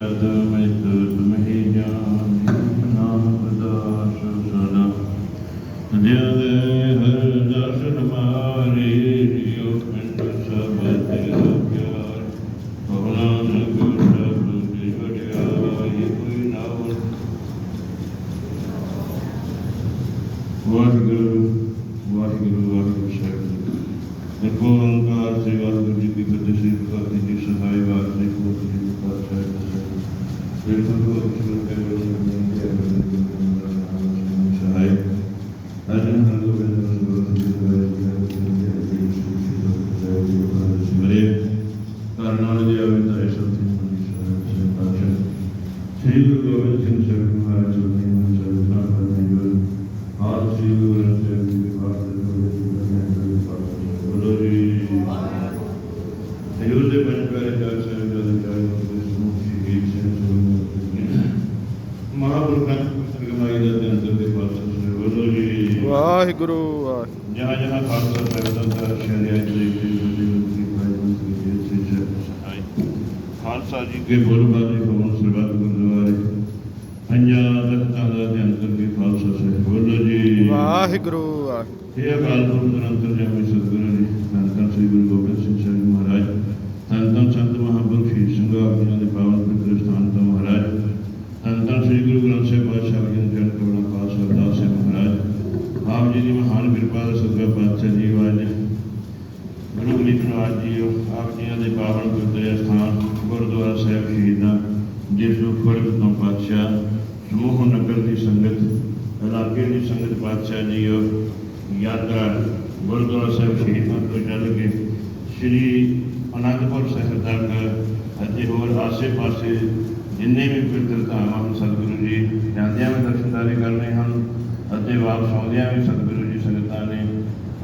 ਜਦ ਮੈਂ ਨਾਮ ਦਾਸ ਸਦਾ ਜਦ ਹਰ ਦਰਸ਼ਨ ਮਾਰੇ ਜਿਉ ਪਿੰਡ ਸਭ ਤੇਰਾ ਪਿਆਰ ਪਵਨਾ ਸਗੁਰ ਸਭ ਤੇ ਵਡਿਆਈ, ਕੋਈ ਨਾ ਹੋਵੇ। ਵਾਹਿਗੁਰੂ ਵਾਹਿਗੁਰੂ ਵਾਹਿਗੁਰੂ ਸਾਹਿਬ। ਇੱਕ ਓੰਕਾਰ ਸੇ ਵਾਹਿਗੁਰੂ ਜੀ ਕੀ ਫਤਿਹ, ਸ੍ਰੀ ਅਕਾਲ ਜੀ ਵਾਹਿਗੁਰੂ ਜੀ ਦੀ ਸਹਾਈ ਪਿਆਰੇ ਚਾਰ ਸਾਹਿਬ ਜਦ ਚਾਰ ਦੇ ਸਮੂਹ ਸ਼ਹੀਦ ਸਿੰਘ ਸੁਣ ਮਹਾਪੁਰਖਾਂ ਦੀ ਪੁਸਤਕ ਮਾਈ ਦਾ ਤੇ ਅੰਦਰ ਦੇ ਪਾਤਸ਼ਾਹ ਸੁਣੇ ਬੋਲੋ ਜੀ ਵਾਹਿਗੁਰੂ ਜਹਾਂ ਜਹਾਂ ਖਾਲਸਾ ਸਾਹਿਬ ਦਾ ਸ਼ਰਿਆ ਜੀ ਦੀ ਬੁੱਧੀ ਭਾਈ ਜੀ। ਸਹਾਈ ਖਾਲਸਾ ਜੀ ਕੇ ਬੋਲਬਾਜ਼ੀ ਹੋਣ ਸਰਬੱਤ ਗੁਰਦੁਆਰੇ। ਪੰਜਾਂ ਤਖਤਾਂ ਦਾ ਅੰਦਰ ਦੇ ਖਾਲਸਾ ਸਾਹਿਬ ਬੋਲੋ ਜੀ। ਵਾਹਿਗੁਰੂ ਵਾਹਿਗੁਰੂ। ਇਹ ਅਕਾਲ ਪੁਰਖ ਨਿਰੰਤਰ ਜਮੇ ਸਤਿਗੁਰੂ ਜੀ ਧੰਨ ਧੰਨ ਸ੍ਰੀ ਗੁਰੂ ਗੋਬਿੰਦ ਸਿੰਘ ਸਾਹਿਬ ਮਹਾਰਾਜ ਧੰਨ ਧੰਨ ਸੰਤ ਮਹਾਂਪੁਰਖ ਸ਼ਹੀਦ ਸਿੰਘ ਆਪਣਿਆਂ ਦੇ ਪਾਵਨ ਪਵਿੱਤਰ ਸਥਾਨ ਤੋਂ ਮਹਾਰਾਜ ਧੰਨ ਧੰਨ ਸ੍ਰੀ ਗੁਰੂ ਗ੍ਰੰਥ ਸਾਹਿਬ ਪਾਤਸ਼ਾਹ ਜੀ ਜਨ ਕਰਨਾ ਪਾਸ ਅਰਦਾਸ ਹੈ ਮਹਾਰਾਜ ਆਪ ਜੀ ਦੀ ਮਹਾਨ ਕਿਰਪਾ ਦਾ ਸਦਕਾ ਪਾਤਸ਼ਾਹ ਜੀ ਵਾਜ ਗੁਰੂ ਗ੍ਰੰਥ ਰਾਜ ਜੀ ਆਪ ਜੀਆਂ ਦੇ ਪਾਵਨ ਪਵਿੱਤਰ ਸਥਾਨ ਗੁਰਦੁਆਰਾ ਸਾਹਿਬ ਸ਼ਹੀਦਾਂ ਜਿਸ ਨੂੰ ਖੁਰਦ ਤੋਂ ਪਾਤਸ਼ਾਹ ਸਮੂਹ ਨਗਰ ਦੀ ਸੰਗਤ, ਇਲਾਕੇ ਦੀ ਸੰਗਤ ਪਾਤਸ਼ਾਹ ਜੀ ਉਹ ਯਾਤਰਾ ਗੁਰਦੁਆਰਾ ਸਾਹਿਬ ਸ਼ਹੀਦਾਂ ਤੋਂ ਚੱਲ ਕੇ ਸ੍ਰੀ ਅਨੰਦਪੁਰ ਸਾਹਿਬ ਤੱਕ ਅਤੇ ਹੋਰ ਆਸੇ-ਪਾਸੇ ਜਿੰਨੇ ਵੀ ਪਵਿੱਤਰ ਧਾਮਾਂ ਹਨ, ਸਤਿਗੁਰੂ ਜੀ ਜਾਂਦਿਆਂ ਵੀ ਦਰਸ਼ਨਦਾਰੀ ਕਰਨੇ ਹਨ ਅਤੇ ਵਾਪਸ ਆਉਂਦਿਆਂ ਵੀ ਸਤਿਗੁਰੂ ਜੀ ਸੰਗਤਾਂ ਨੇ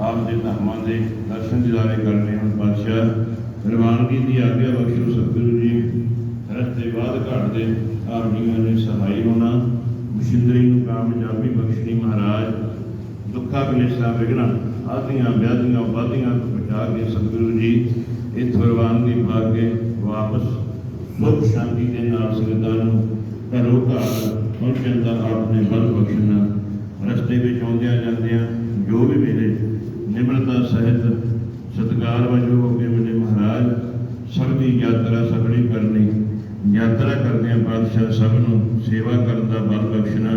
ਆਪ ਦੇ ਧਾਮਾਂ ਦੇ ਦਰਸ਼ਨ ਦਿਦਾਰੇ ਕਰਨੇ ਹਨ। ਪਾਤਸ਼ਾਹ ਰਵਾਨਗੀ ਦੀ ਆਗਿਆ ਬਖਸ਼ੋ ਸਤਿਗੁਰੂ ਜੀ ਰਸਤੇ ਬਾਅਦ ਘਾਟ ਦੇ ਆਪ ਜੀਆਂ ਨੇ ਸਹਾਈ ਹੋਣਾ, ਮਸ਼ੀਨਰੀ ਨੂੰ ਕਾਮਯਾਬੀ ਬਖਸ਼ਣੀ ਮਹਾਰਾਜ, ਦੁੱਖਾਂ ਕਲੇਸ਼ਾਂ ਵਿਗਨਾਂ ਆਦੀਆਂ ਵਿਆਧੀਆਂ ਬਾਧੀਆਂ ਤੋਂ ਬਚਾ ਕੇ ਸਤਿਗੁਰੂ ਜੀ ਇਹ ਰਵਾਨਗੀ ਪਾ ਕੇ ਵਾਪਸ ਸੁਖ ਸ਼ਾਂਤੀ ਦੇ ਨਾਲ ਸੰਗਤਾਂ ਨੂੰ ਘਰੋਂ ਘਰ ਪਹੁੰਚਣ ਦਾ ਆਪ ਨੇ ਬਲ ਬਖਸ਼ਣਾ। ਰਸਤੇ ਵਿੱਚ ਆਉਂਦਿਆਂ ਜਾਂਦਿਆਂ ਜੋ ਵੀ ਵੇਲੇ ਨਿਮਰਤਾ ਸਹਿਤ ਸਤਿਕਾਰ ਵਜੋਂ ਹੋ ਕੇ ਮੇਰੇ ਮਹਾਰਾਜ ਸਭ ਦੀ ਯਾਤਰਾ ਸਫਲੀ ਕਰਨੀ ਯਾਤਰਾ ਪਾਤਸ਼ਾਹ ਸਭ ਨੂੰ ਸੇਵਾ ਕਰਨ ਦਾ ਬਲ ਬਖਸ਼ਣਾ,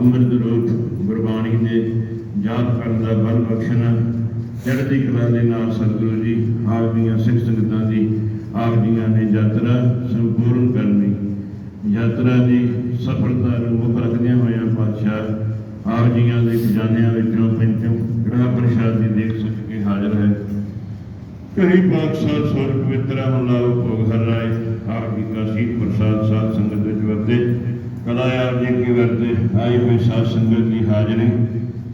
ਅੰਮ੍ਰਿਤ ਰੂਪ ਗੁਰਬਾਣੀ ਦੇ ਯਾਦ ਕਰਨ ਦਾ ਬਲ ਬਖਸ਼ਣਾ, ਚੜ੍ਹਦੀ ਕਲਾ ਦੇ ਨਾਲ ਸਤਿਗੁਰੂ ਜੀ, ਆਪ ਦੀਆਂ ਸਿੱਖ ਸੰਗਤਾਂ ਦੀ, ਆਪ ਜੀਆਂ ਨੇ ਯਾਤਰਾ ਸੰਪੂਰਨ ਕਰਨੀ। ਯਾਤਰਾ ਦੀ ਸਫਲਤਾ ਨੂੰ ਮੁੱਖ ਰੱਖਦਿਆਂ ਹੋਇਆਂ ਪਾਤਸ਼ਾਹ ਆਪ ਜੀਆਂ ਦੇ ਖਜ਼ਾਨਿਆਂ ਵਿੱਚੋਂ ਪੰਚਮ ਗ੍ਰਹ ਪ੍ਰਸ਼ਾਦ ਦੀ ਦੇਖ ਸਕ ਕੇ ਹਾਜ਼ਰ ਹੈ ਕਰੀ ਪਾਤਸ਼ਾਹ ਸੋਰ ਪਵਿੱਤਰਾ ਹੁਲਾਓ ਭੋਗ ਹਰ ਰਾਏ ਆਪ ਜੀ ਦਾ ਸੀਤ ਪ੍ਰਸਾਦ ਸਾਧ ਸੰਗਤ ਵਿੱਚ ਵਰਤੇ, ਕਲਾ ਆਪ ਜੀ ਕੀ ਵਰਤੇ ਆਈ ਹੋਈ ਸਾਧ ਸੰਗਤ ਦੀ ਹਾਜ਼ਰੀ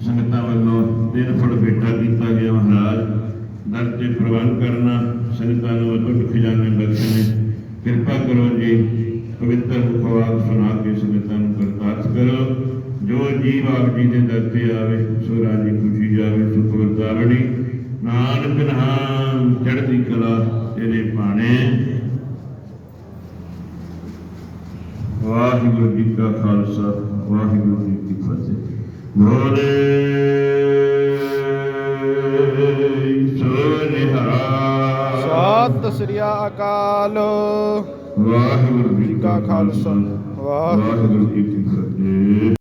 ਸੰਗਤਾਂ ਵੱਲੋਂ ਦਿਨ ਫੜ ਬੇਟਾ ਕੀਤਾ ਗਿਆ ਮਹਾਰਾਜ, ਦਰ ਤੇ ਪ੍ਰਵਾਨ ਕਰਨਾ, ਸੰਗਤਾਂ ਨੂੰ ਅਟੁੱਟ ਖਜ਼ਾਨੇ ਬਖਸ਼ਣੇ ਕਿਰਪਾ ਕਰੋ ਜੀ, ਪਵਿੱਤਰ ਮੁਖਵਾਕ ਸੁਣਾ ਕੇ ਸੰਗਤਾਂ ਨੂੰ ਕਰਤਾਰਥ ਕਰੋ। ਜੋ ਜੀਵ ਆਪ ਜੀ ਦੇ ਦਰ ਤੇ ਆਵੇ, ਸੋ ਰਾਜੀ ਖੁਸ਼ੀ ਜਾਵੇ, ਸੁਖ ਵਰਤਾਵਣੀ ਨਾਨਕ ਨਾਮ ਚੜ੍ਹਦੀ ਕਲਾ ਤੇਰੇ ਭਾਣੇ। ਵਾਹਿਗੁਰੂ ਜੀ ਕਾ ਖਾਲਸਾ ਵਾਹਿਗੁਰੂ ਜੀ ਕੀ ਫਤਿਹ। ਬੋਲੇ ਸੋਨਿਹਾ ਸਤਿ ਸ੍ਰੀ ਅਕਾਲ। ਵਾਹਿਗੁਰੂ ਜੀ ਕਾ ਖਾਲਸਾ, ਵਾਹਿਗੁਰੂ ਜੀ ਕੀ ਫਤਿਹ।